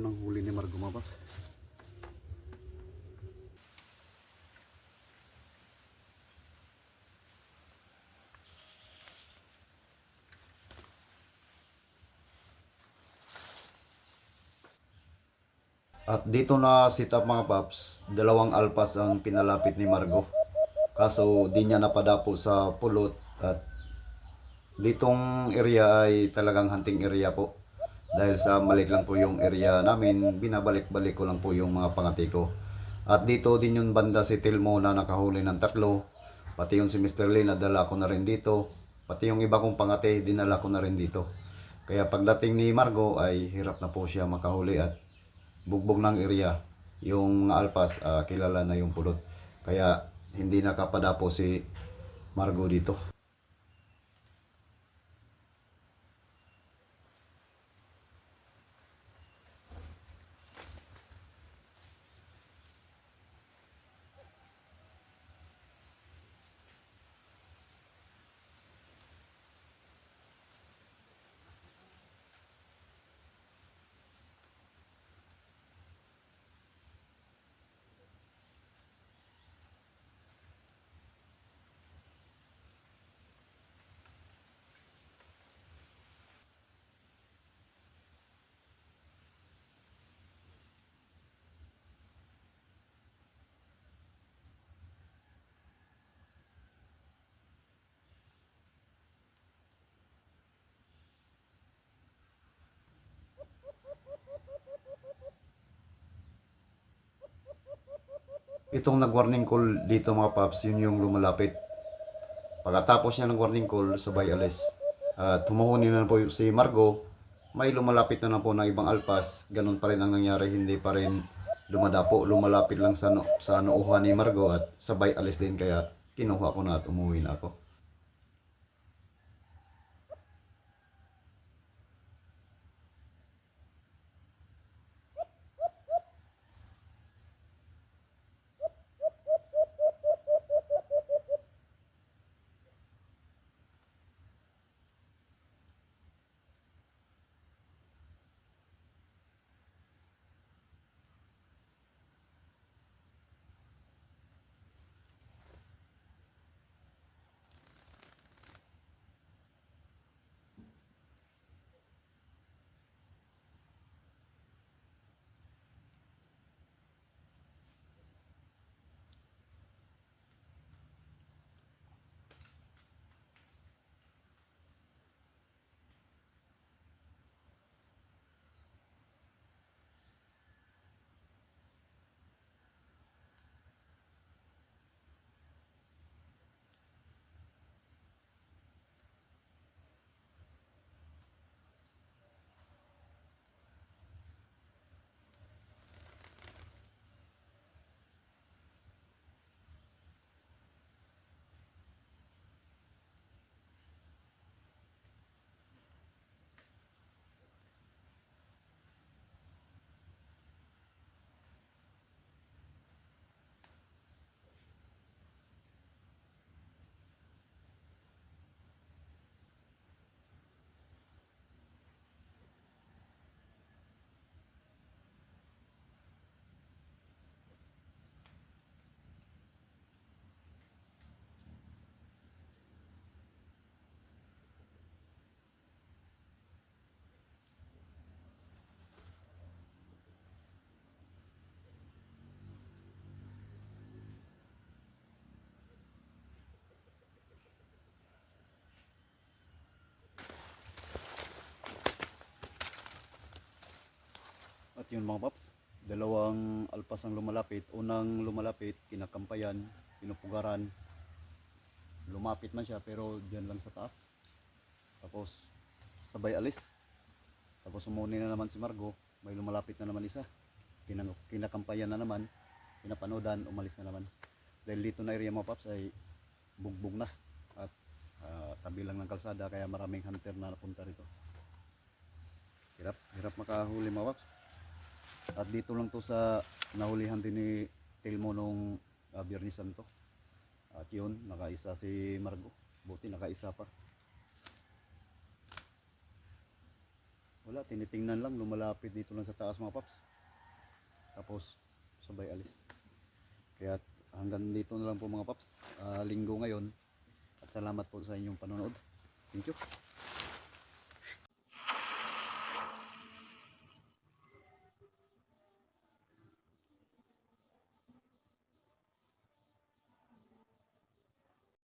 ng huli ni Margo mga paps. At dito na sit up mga paps, dalawang alpas ang pinalapit ni Margo. Kaso di niya napadapo sa pulot at ditong area ay talagang hunting area po. Dahil sa maliit lang po yung area namin, binabalik-balik ko lang po yung mga pangati ko. At dito din yung banda si Tilmo na nakahuli ng tatlo. Pati yung si Mr. Lee nadala ko na rin dito. Pati yung iba kong pangati, dinala ko na rin dito. Kaya pagdating ni Margo ay hirap na po siya makahuli at bugbog ng area. Yung mga alpas, ah, kilala na yung pulot. Kaya hindi nakapadapo si Margo dito. Itong nag-warning call dito mga paps, yun yung lumalapit. Pagkatapos niya ng warning call, sabay alis. At humuhuni na po si Margo, may lumalapit na na po ng ibang alpas. Ganun pa rin ang nangyari, hindi pa rin dumadapo. Lumalapit lang sa, no, sa noohan ni Margo at sabay alis din kaya kinuha ko na at umuwi na ako. At yun mga paps, dalawang alpas ang lumalapit. Unang lumalapit, kinakampayan, pinupugaran. Lumapit man siya pero diyan lang sa taas. Tapos sabay alis. Tapos umuni na naman si Margo, may lumalapit na naman isa. Kinang, kinakampayan na naman, pinapanodan, umalis na naman. Dahil dito na area mga paps ay bugbog na at ah, tabi lang ng kalsada kaya maraming hunter na napunta rito. Hirap, hirap makahuli mga paps. At dito lang to sa nahulihan din ni Telmo nung uh, Biyernes Santo. At yun, nakaisa si Margo. Buti nakaisa pa. Wala, tinitingnan lang, lumalapit dito lang sa taas mga paps. Tapos, sabay alis. Kaya hanggang dito na lang po mga paps. Ah, linggo ngayon. At salamat po sa inyong panonood. Thank you.